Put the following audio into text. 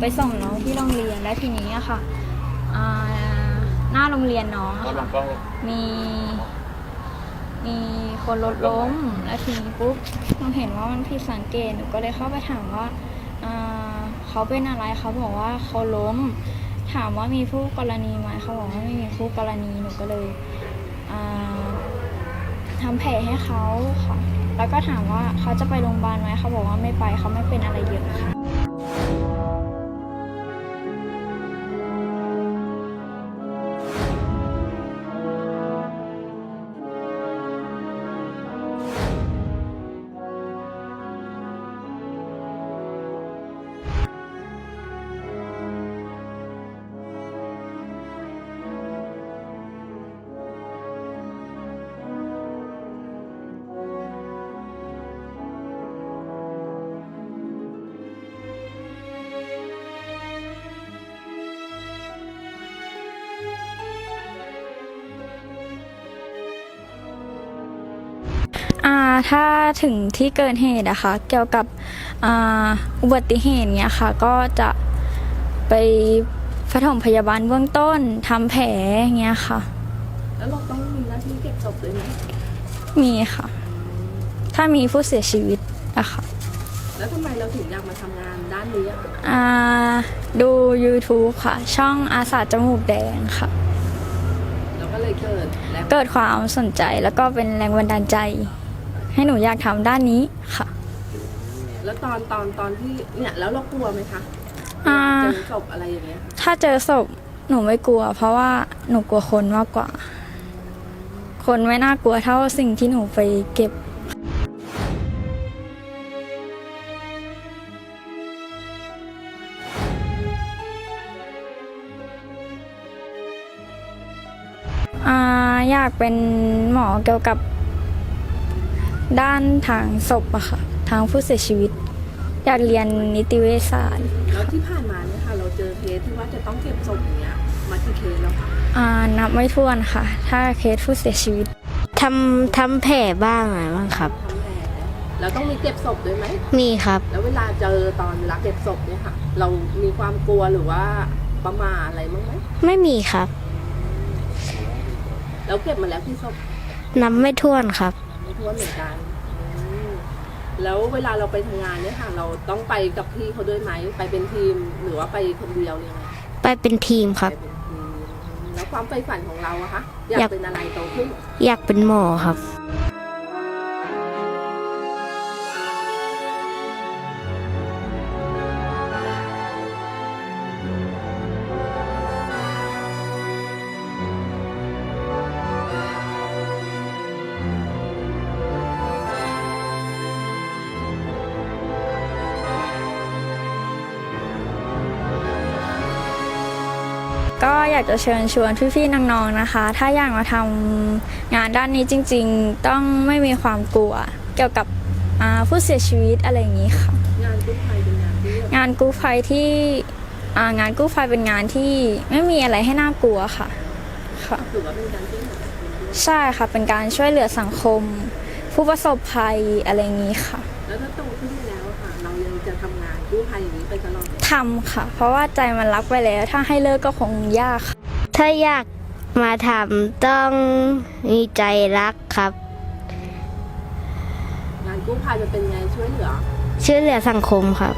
ไปส่งน้องที่โรงเรียนและทีนี้อะค่ะอ่าหน้าโรงเรียนน้องอะก็ลค่ะงกล้องมี มีคนรถล้มแล้วทีนี้ปุ๊บหนูเห็นว่ามันผิดสังเกตหนูก็เลยเข้าไปถามว่าอ่าเขาเป็นอะไรเขาบอกว่าเขาล้ม ถามว่ามีผู้กรณีไหมเขาบอกว่าไม่มีผู้กรณีหนูก็เลยอ่าทำแผลให้เขาค่ะ แล้วก็ถามว่าเขาจะไปโรงพยาบาลไหมเขาบอกว่าไม่ไปเขาไม่เป็นอะไรเยอะค่ะ อ่าถ้าถึงที่เกิดเหตุอะค่ะเกี่ยวกับอ่าอุบัติเหตุเนี้ยค่ะ ก็จะไปปฐมพยาบาลเบื้องต้นทำแผลเงี้ยค่ะ แล้วเราต้องมีหน้าที่เก็บศพด้วยไหมมีค่ะ ถ้ามีผู้เสียชีวิตอะค่ะแล้วทำไมเราถึงอยากมาทำงานด้านนี้อะคะอ่าดู YouTube ค่ะ ช่องอาสาจมูกแดงค่ะ เราก็เลยเกิดแล้วเกิดความสนใจแล้วก็เป็นแรงบันดาลใจ ให้หนูอยากทำด้านนี้ค่ะ แล้วตอนตอนตอนที่เนี่ยแล้วเรากลัวไหมคะอ่า เจอศพอะไรอย่างเงี้ยค่ะถ้าเจอศพหนูไม่กลัว เพราะว่าหนูกลัวคนมากกว่า คนไม่น่ากลัวเท่าสิ่งที่หนูไปเก็บ อ่าอยากเป็นหมอเกี่ยวกับ ด้านทางศพอะค่ะ ทางผู้เสียชีวิต อยากเรียนนิติเวชศาสตร์แล้วที่ผ่านมาเนี่ยค่ะเราเจอเคสที่ว่าจะต้องเก็บศพอย่างเงี้ยมากี่เคสแล้วคะอ่านับไม่ถ้วนค่ะ ถ้าเคสผู้เสียชีวิตทำทำแผลบ้างอะไรบ้างครับทำแผลแล้วต้องมีเก็บศพด้วยไหมมีครับ แล้วเวลาเจอตอนเวลาเก็บศพเนี่ยค่ะ เรามีความกลัวหรือว่าประมาทอะไรบ้างไหมไม่มีครับ แล้วเก็บมาแล้วที่ศพนับไม่ถ้วนครับไม่ ทั่วเหมือนกันอืมแล้วเวลาเราไปทำงานเนี่ยค่ะ เราต้องไปกับพี่เขาด้วยไหมไปเป็นทีมหรือว่าไปคนเดียวเนี่ยไงไปเป็นทีมครับไปเป็นทีมแล้วความใฝ่ฝันของเราอะคะอยาอยากกเป็นอะไรโตขึ้น อยากเป็นหมอครับ ก็อยากจะเชิญชวนพี่ๆน้องๆนะคะ ถ้าอยากมาทำงานด้านนี้จริง ๆ ต้องไม่มีความกลัว เกี่ยวกับผู้เสียชีวิตอะไรอย่างนี้ค่ะ งานกู้ภัยเป็นงานที่งานกู้ภัยที่งานกู้ภัยเป็นงานที่ไม่มีอะไรให้น่ากลัวค่ะค่ะถือว่าเป็นการช่วยเหลือใช่ค่ะเป็นการช่วยเหลือสังคม ผู้ประสบภัยอะไรอย่างนี้ค่ะ กู้ภัยอย่างนี้ไปตลอดไหมทำค่ะ เพราะว่าใจมันรักไปแล้ว ถ้าให้เลิกก็คงยากค่ะถ้าอยากมาทำต้องมีใจรักครับ งานกู้ภัยมันเป็นไงช่วยเหลือ ช่วยเหลือสังคมครับ